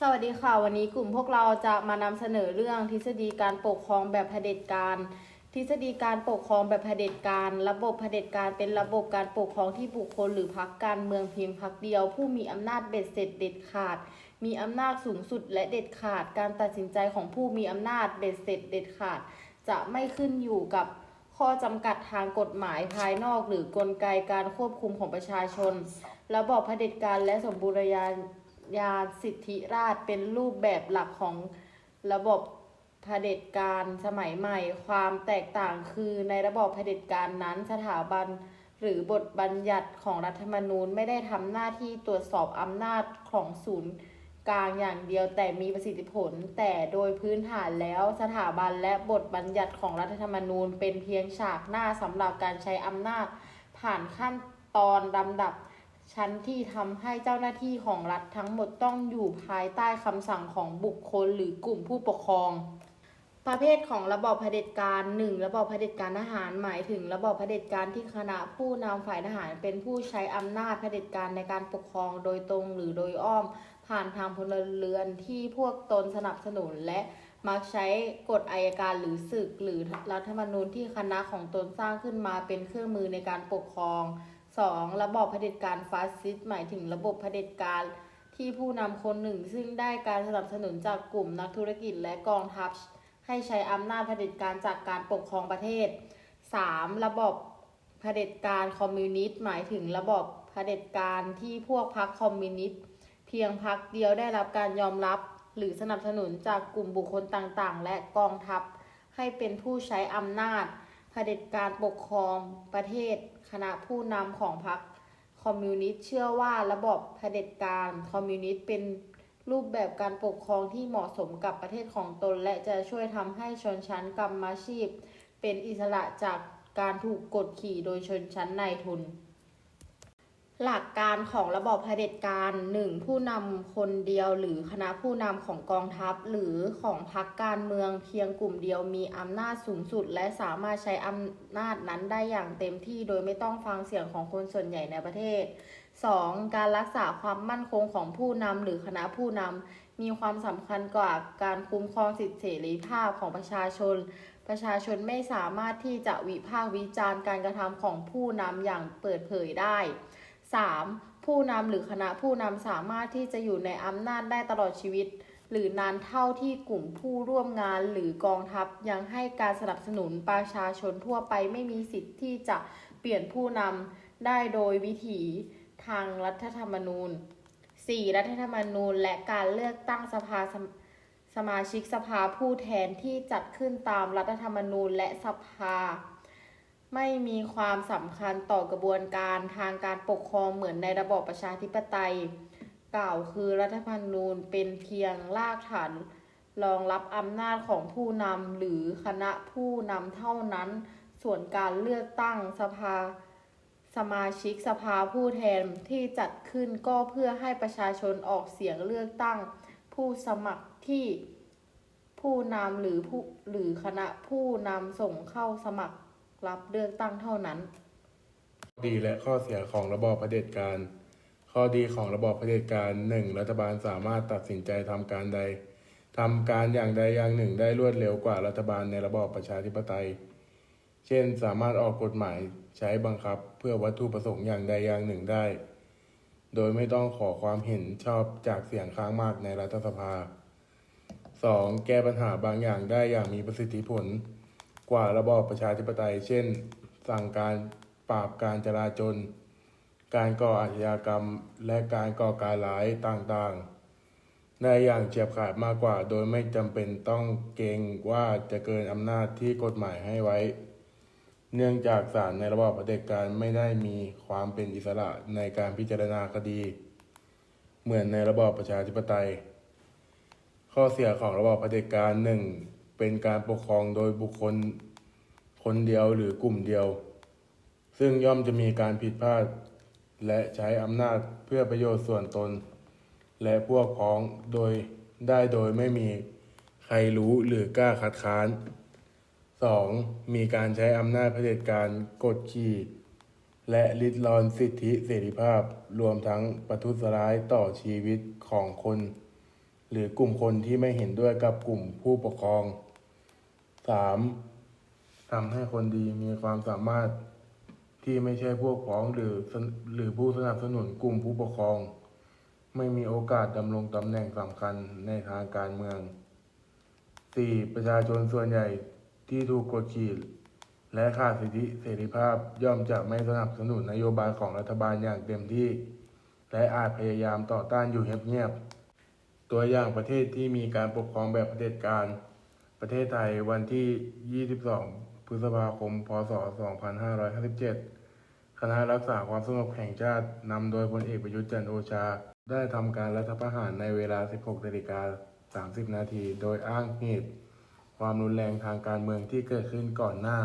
สวัสดีค่ะ วันนี้กลุ่มพวกเราจะมานำเสนอเรื่องทฤษฎีการปกครองแบบเผด็จการ ทฤษฎีการปกครองแบบเผด็จการ ระบบเผด็จการเป็นระบบการปกครองที่บุคคลหรือพรรคการเมืองเพียงพรรคเดียว ผู้มีอำนาจเบ็ดเสร็จเด็ดขาด มีอำนาจสูงสุดและเด็ดขาด การตัดสินใจของผู้มีอำนาจเบ็ดเสร็จเด็ดขาด จะไม่ขึ้นอยู่กับข้อจำกัดทางกฎหมายภายนอก หรือกลไกการควบคุมของประชาชน ระบอบเผด็จการและสมบูรณา ญาสิทธิราชเป็นรูปแบบหลักของระบบเผด็จการสมัยใหม่ ความแตกต่างคือในระบอบเผด็จการนั้นสถาบันหรือบทบัญญัติของรัฐธรรมนูญไม่ได้ทำหน้าที่ตรวจสอบอำนาจของศูนย์กลางอย่างเดียวแต่มีประสิทธิผล แต่โดยพื้นฐานแล้วสถาบันและบทบัญญัติของรัฐธรรมนูญเป็นเพียงฉากหน้าสำหรับการใช้อำนาจ ผ่านขั้นตอนลำดับ ชั้นที่ทำให้เจ้าหน้าที่ของรัฐทั้งหมดต้องอยู่ภายใต้คำสั่งของบุคคลหรือกลุ่มผู้ปกครอง ประเภทของระบอบเผด็จการ 1. ระบอบเผด็จการทหารหมายถึง ระบอบเผด็จการที่คณะผู้นำฝ่ายทหารเป็นผู้ใช้อำนาจเผด็จการในการปกครองโดยตรงหรือโดยอ้อม ผ่านทางพลเรือนที่พวกตนสนับสนุนและมักใช้กฎอัยการหรือศึกหรือรัฐธรรมนูญที่คณะของตนสร้างขึ้นมาเป็นเครื่องมือในการปกครอง 2. ระบอบเผด็จการฟาสซิสต์หมายถึงระบบเผด็จการที่ผู้นำคนหนึ่ง ซึ่งได้การสนับสนุนจากกลุ่มนักธุรกิจและกองทัพ ให้ใช้อำนาจเผด็จการจากการปกครองประเทศ 3. ระบอบเผด็จการคอมมิวนิสต์หมายถึงระบอบเผด็จการที่พวกพรรคคอมมิวนิสต์เพียงพรรคเดียวได้รับการยอมรับ หรือสนับสนุนจากกลุ่มบุคคลต่างๆ และกองทัพให้เป็นผู้ใช้อำนาจ เผด็จการปกครองประเทศ คณะผู้นำของพรรคคอมมิวนิสต์เชื่อว่าระบบเผด็จการคอมมิวนิสต์เป็นรูปแบบการปกครองที่เหมาะสมกับประเทศของตน และจะช่วยทำให้ชนชั้นกรรมาชีพ เป็นอิสระจากการถูกกดขี่โดยชนชั้นนายทุน หลักการของระบอบเผด็จการ 1. ผู้นำคนเดียวหรือคณะผู้นำของกองทัพ หรือของพรรคการเมืองเพียงกลุ่มเดียวมีอำนาจสูงสุด และสามารถใช้อำนาจนั้นได้อย่างเต็มที่โดยไม่ต้องฟังเสียงของคนส่วนใหญ่ในประเทศ 2. การรักษาความมั่นคงของผู้นำหรือคณะผู้นำมีความสำคัญกว่าการคุ้มครองสิทธิเสรีภาพของประชาชน ประชาชนไม่สามารถที่จะวิพากษ์วิจารณ์การกระทำของผู้นำอย่างเปิดเผยได้ 3. ผู้นำหรือคณะผู้นำสามารถที่จะอยู่ในอำนาจได้ตลอดชีวิต หรือนานเท่าที่กลุ่มผู้ร่วมงานหรือกองทัพยังให้การสนับสนุนประชาชนทั่วไปไม่มีสิทธิ์ที่จะเปลี่ยนผู้นำได้โดยวิถีทางรัฐธรรมนูญ 4. รัฐธรรมนูญและการเลือกตั้งสภาสมสมาชิกสภาผู้แทนที่จัดขึ้นตามรัฐธรรมนูญและสภา ไม่มีความสำคัญต่อกระบวนการทางการปกครองเหมือนในระบอบประชาธิปไตย กล่าวคือรัฐธรรมนูญเป็นเพียงรากฐานรองรับอำนาจของผู้นำหรือคณะผู้นำเท่านั้น ส่วนการเลือกตั้งสภาสมาชิกสภาผู้แทนที่จัดขึ้นก็เพื่อให้ประชาชนออกเสียงเลือกตั้ง ผู้สมัครที่ผู้นำหรือผู้หรือคณะผู้นำส่งเข้าสมัคร รับเลือกตั้งเท่านั้น ข้อดีและข้อเสียของระบอบเผด็จการ ข้อดีของระบอบเผด็จการ 1. รัฐบาลสามารถตัดสินใจทำการใดทำการอย่างใดอย่างหนึ่งได้รวดเร็วกว่ารัฐบาลในระบอบประชาธิปไตย เช่น สามารถออกกฎหมายใช้บังคับเพื่อวัตถุประสงค์อย่างใดอย่างหนึ่งได้ โดยไม่ต้องขอความเห็นชอบจากเสียงข้างมากในรัฐสภา 2. แก้ปัญหาบางอย่างได้อย่างมีประสิทธิผล กว่าระบอบประชาธิปไตย เช่น สั่งการปราบการจราจน การก่ออาชญากรรม และการก่อการร้ายต่างๆได้อย่างเฉียบขาดมากกว่า โดยไม่จำเป็นต้องเกรงว่าจะเกินอำนาจที่กฎหมายให้ไว้ เนื่องจากศาลในระบอบเผด็จการไม่ได้มีความเป็นอิสระในการพิจารณาคดี เหมือนในระบอบประชาธิปไตย ข้อเสียของระบอบเผด็จการหนึ่ง เป็นการปกครองโดยบุคคลคนเดียวหรือกลุ่มเดียว ซึ่งย่อมจะมีการผิดพลาด และใช้อำนาจเพื่อประโยชน์ส่วนตน และพวกพ้องโดยได้โดยไม่มีใครรู้หรือกล้าคัดค้าน 2. มีการใช้อำนาจเผด็จการกดขี่และลิดรอนสิทธิเสรีภาพรวมทั้งประทุษร้ายต่อชีวิตของคน หรือกลุ่มคนที่ไม่เห็นด้วยกับกลุ่มผู้ปกครอง 3. ทำให้คนดีมีความสามารถที่ไม่ใช่พวกพ้องหรือหรือผู้สนับสนุนกลุ่มผู้ปกครอง ไม่มีโอกาสดำรงตำแหน่งสำคัญในทางการเมือง 4. ประชาชนส่วนใหญ่ที่ถูกกดขี่และขาดสิทธิเสรีภาพย่อมจะไม่สนับสนุนนโยบายของรัฐบาลอย่างเต็มที่ และอาจพยายามต่อต้านอยู่เงียบๆตัวอย่างประเทศที่มีการปกครองแบบเผด็จการ ประเทศไทยวันที่ 22 พฤษภาคม พศ 2557 คณะรักษาความสงบแห่งชาตินำโดยพลเอกประยุทธ์จันโอชา ได้ทำการรัฐประหารในเวลา 16นาฬิกา30 นาที โดยอ้างเหตุ ความรุนแรงทางการเมืองที่เกิดขึ้นก่อนหน้า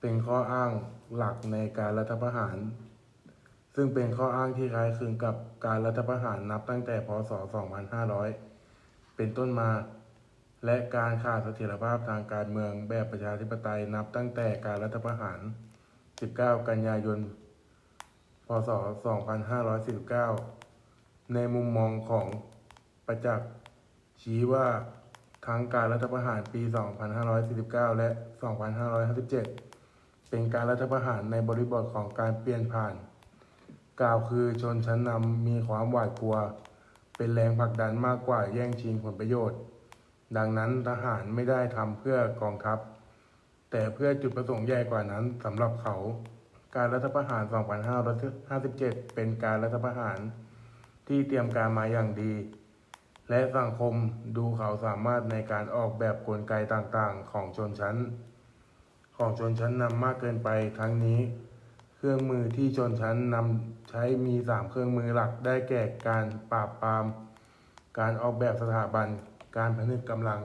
เป็นข้ออ้างหลักในการรัฐประหาร ซึ่งเป็นข้ออ้างที่คล้ายคลึงกับการรัฐประหารนับตั้งแต่ พศ 2500 เป็นต้นมา และการขาดเสถียรภาพทางการเมืองแบบประชาธิปไตยนับตั้งแต่การรัฐประหาร 19 กันยายน พศ 2549 ในมุมมองของประจักษ์ชี้ว่าทั้งการรัฐประหารปี 2549 และ 2557 เป็นการรัฐประหารในบริบทของการเปลี่ยนผ่าน กล่าวคือชนชั้นนำมีความหวาดกลัว เป็นแรงผลักดันมากกว่าแย่งชิงผลประโยชน์ ดังนั้นทหารไม่ได้ทำเพื่อกองทัพ แต่เพื่อจุดประสงค์ใหญ่กว่านั้นสำหรับเขา การรัฐประหาร 2557 เป็นการรัฐประหารที่เตรียมการมาอย่างดี และสังคมดูเขาสามารถในการออกแบบกลไกต่างๆ ของชนชั้น ของชนชั้นนำมากเกินไปทั้งนี้ เครื่องมือที่ชนชั้นนำใช้มีสามเครื่องมือหลักได้แก่การปราบปราม การออกแบบสถาบัน การผนึกกำลัง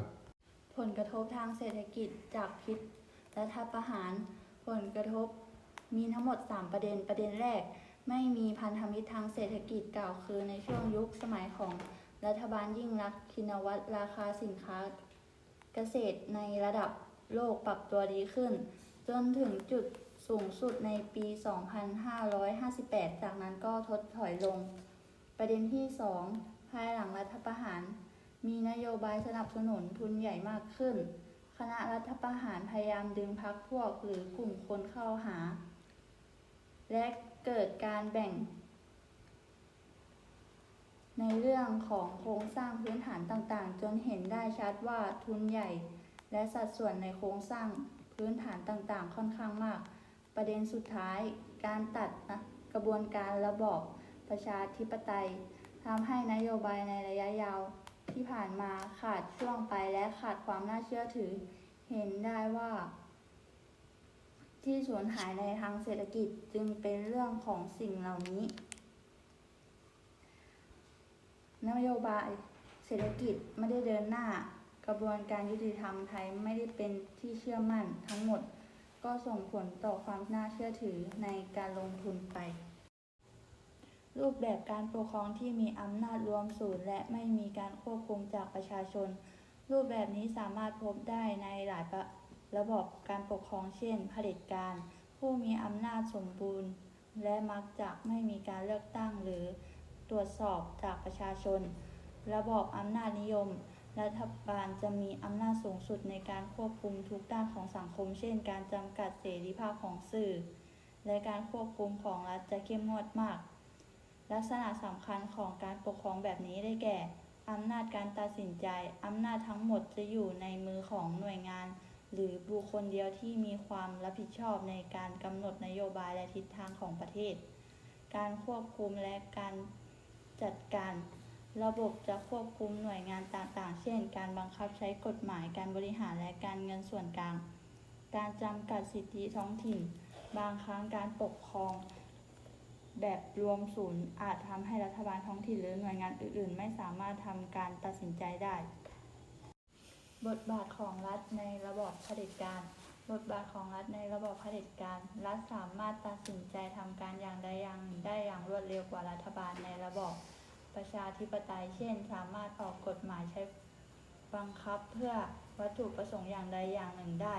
ผลกระทบทางเศรษฐกิจจากพิษรัฐประหาร ผลกระทบมีทั้งหมด 3 ประเด็นประเด็นแรก ไม่มีพันธมิตรทางเศรษฐกิจกล่าวคือในช่วงยุคสมัยของรัฐบาลยิ่งรักษณ์ชินวัตรราคาสินค้า เกษตรในระดับโลกปรับตัวดีขึ้น จนถึงจุดสูงสุดในปี 2558 จากนั้นก็ทดถอยลง ประเด็นที่ 2 ภายหลังรัฐประหาร มีนโยบายสนับสนุนทุนใหญ่มากขึ้น คณะรัฐประหารพยายามดึงพักพวกหรือกลุ่มคนเข้าหา และเกิดการแบ่ง ในเรื่องของโครงสร้างพื้นฐานต่างๆ จนเห็นได้ชัดว่าทุนใหญ่ และสัดส่วนในโครงสร้างพื้นฐานต่างๆ ค่อนข้างมาก ประเด็นสุดท้าย การตัดนะกระบวนการระบอบประชาธิปไตยทำให้นโยบายในระยะยาว ที่ผ่านมาขาดช่วงไปและขาดความน่าเชื่อถือ เห็นได้ว่า ที่สูญหายในทางเศรษฐกิจจึงเป็นเรื่องของสิ่งเหล่านี้ นโยบายเศรษฐกิจไม่ได้เดินหน้า กระบวนการยุติธรรมไทยไม่ได้เป็นที่เชื่อมั่นทั้งหมด ก็ส่งผลต่อความน่าเชื่อถือในการลงทุนไป รูปแบบการปกครองที่มีอำนาจรวมศูนย์และไม่มีการควบคุมจากประชาชน รูปแบบนี้สามารถพบได้ในหลายระระบบการปกครองเช่นเผด็จการ ผู้มีอำนาจสมบูรณ์ และมักจะไม่มีการเลือกตั้งหรือตรวจสอบจากประชาชน ระบอบอำนาจนิยม รัฐบาลจะมีอำนาจสูงสุดในการควบคุมทุกด้านของสังคม เช่น การจำกัดเสรีภาพของสื่อ และการควบคุมของรัฐจะเข้มงวดมาก ลักษณะสำคัญของการปกครองแบบนี้ได้แก่ อำนาจการตัดสินใจ อำนาจทั้งหมดจะอยู่ในมือของหน่วยงาน หรือบุคคลเดียวที่มีความรับผิดชอบในการกำหนดนโยบายและทิศทางของประเทศ การควบคุมและการจัดการระบบจะควบคุมหน่วยงานต่างๆ เช่น การบังคับใช้กฎหมาย การบริหารและการเงินส่วนกลาง การจำกัดสิทธิท้องถิ่น บางครั้งการปกครอง แบบรวมศูนย์อาจทำให้รัฐบาลท้องถิ่นหรือหน่วยงานอื่น ๆ ไม่สามารถทำการตัดสินใจได้ บทบาทของรัฐในระบอบเผด็จการ บทบาทของรัฐในระบอบเผด็จการ รัฐสามารถตัดสินใจทำการอย่างใดอย่างหนึ่งได้อย่างรวดเร็วกว่ารัฐบาลในระบอบประชาธิปไตย เช่น สามารถออกกฎหมายใช้บังคับเพื่อวัตถุประสงค์อย่างใดอย่างหนึ่งได้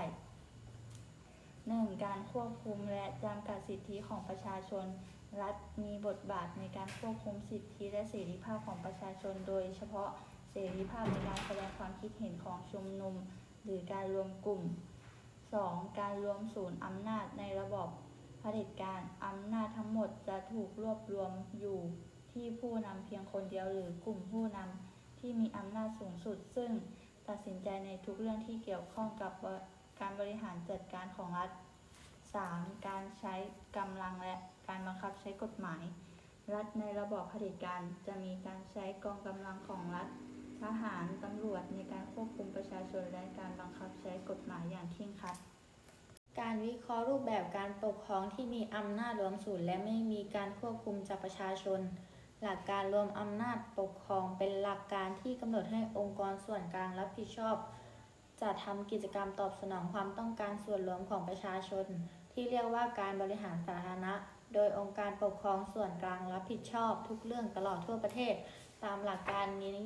1. การควบคุมและจำกัดสิทธิของประชาชน รัฐมีบทบาทในการควบคุมสิทธิและเสรีภาพของประชาชน โดยเฉพาะเสรีภาพในการแสดงความคิดเห็นของชุมนุม หรือการรวมกลุ่ม 2. การรวมศูนย์อำนาจในระบอบเผด็จการอำนาจทั้งหมดจะถูกรวบรวมอยู่ที่ผู้นำเพียงคนเดียวหรือกลุ่มผู้นำที่มีอำนาจสูงสุด ซึ่งตัดสินใจในทุกเรื่องที่เกี่ยวข้องกับการบริหารจัดการของรัฐ 3. การใช้กำลังและการบังคับใช้กฎหมาย รัฐในระบอบเผด็จการจะมีการใช้กองกำลังของรัฐ ทหารตำรวจในการควบคุมประชาชนและการบังคับใช้กฎหมายอย่างเคร่งครัด การวิเคราะห์รูปแบบการปกครองที่มีอำนาจรวมศูนย์และไม่มีการควบคุมจากประชาชน หลักการรวมอำนาจปกครองเป็นหลักการที่กำหนดให้องค์กรส่วนกลางรับผิดชอบ จะทำกิจกรรมตอบสนองความต้องการส่วนรวมของประชาชน ที่เรียกว่าการบริหารสาธารณะ โดยองค์การปกครองส่วนกลางรับผิดชอบทุกเรื่องตลอดทั่วประเทศ ตามหลักการนี้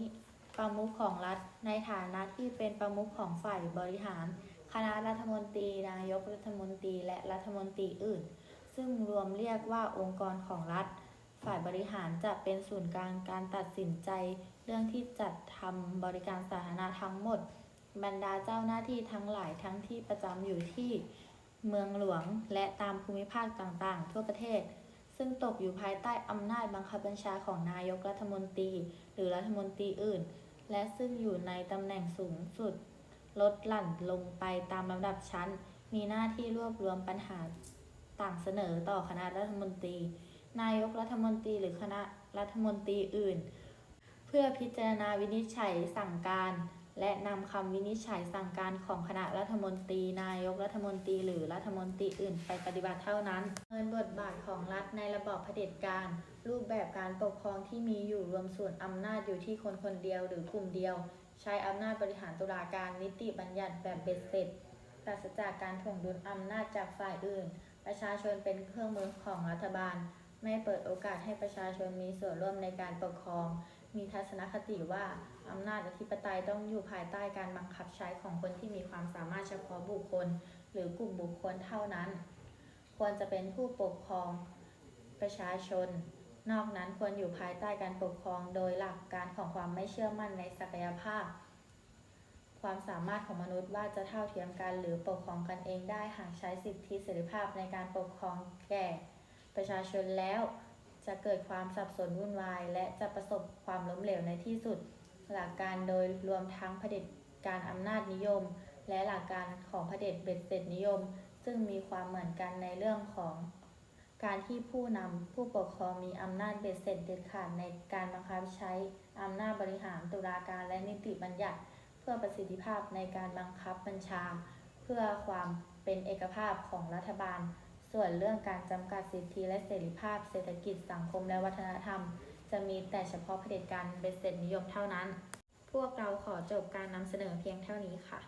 ประมุขของรัฐในฐานะที่เป็นประมุขของฝ่ายบริหาร คณะรัฐมนตรี นายกรัฐมนตรี และรัฐมนตรีอื่น ซึ่งรวมเรียกว่าองค์กรของรัฐ ฝ่ายบริหารจะเป็นศูนย์กลางการตัดสินใจ เรื่องที่จัดทำบริการสาธารณะทั้งหมด บรรดาเจ้าหน้าที่ทั้งหลายทั้งที่ประจำอยู่ที่เมืองหลวงและตามภูมิภาคต่างๆ ทั่วประเทศ ซึ่งตกอยู่ภายใต้อำนาจบังคับบัญชาของนายกรัฐมนตรี หรือรัฐมนตรีอื่น และซึ่งอยู่ในตำแหน่งสูงสุด ลดหลั่นลงไปตามลำดับชั้น มีหน้าที่รวบรวมปัญหาต่างเสนอต่อคณะรัฐมนตรี นายกรัฐมนตรีหรือคณะรัฐมนตรีอื่น เพื่อพิจารณาวินิจฉัยสั่งการ และนำคำวินิจฉัยสั่งการของคณะรัฐมนตรี นายกรัฐมนตรี หรือรัฐมนตรีอื่นไปปฏิบัติเท่านั้นเงินบทบาทของรัฐในระบอบเผด็จการ รูปแบบการปกครองที่มีอยู่รวมส่วนอำนาจอยู่ที่คนคนเดียวหรือกลุ่มเดียว ใช้อำนาจบริหารตุลาการนิติบัญญัติแบบเบ็ดเสร็จปราศจากการถ่วงดุลอำนาจจากฝ่ายอื่น ประชาชนเป็นเครื่องมือของรัฐบาล ไม่เปิดโอกาสให้ประชาชนมีส่วนร่วมในการปกครอง มีทัศนคติว่าอำนาจอธิปไตยต้องอยู่ภายใต้การบังคับใช้ของคนที่มีความสามารถเฉพาะบุคคล หรือกลุ่มบุคคลเท่านั้น ควรจะเป็นผู้ปกครองประชาชน นอกนั้นควรอยู่ภายใต้การปกครองโดยหลักการของความไม่เชื่อมั่นในศักยภาพ ความสามารถของมนุษย์ว่าจะเท่าเทียมกันหรือปกครองกันเองได้หากใช้สิทธิเสรีภาพในการปกครองแก่ประชาชนแล้ว จะเกิดความสับสนวุ่นวาย และจะประสบความล้มเหลวในที่สุด หลักการโดยรวมทั้งเผด็จการอำนาจนิยม และหลักการของเผด็จเบ็ดเสร็จนิยม ซึ่งมีความเหมือนกันในเรื่องของการที่ผู้นำผู้ปกครองมีอำนาจเบ็ดเสร็จเด็ดขาดในการบังคับใช้อำนาจบริหารตุลาการและนิติบัญญัติ เพื่อประสิทธิภาพในการบังคับบัญชา เพื่อความเป็นเอกภาพของรัฐบาล ส่วนเรื่องการจำกัดสิทธิและเสรีภาพเศรษฐกิจสังคมและวัฒนธรรม จะมีแต่เฉพาะเผด็จการเบ็ดเสร็จนิยมเท่านั้น พวกเราขอจบการนำเสนอเพียงเท่านี้ค่ะ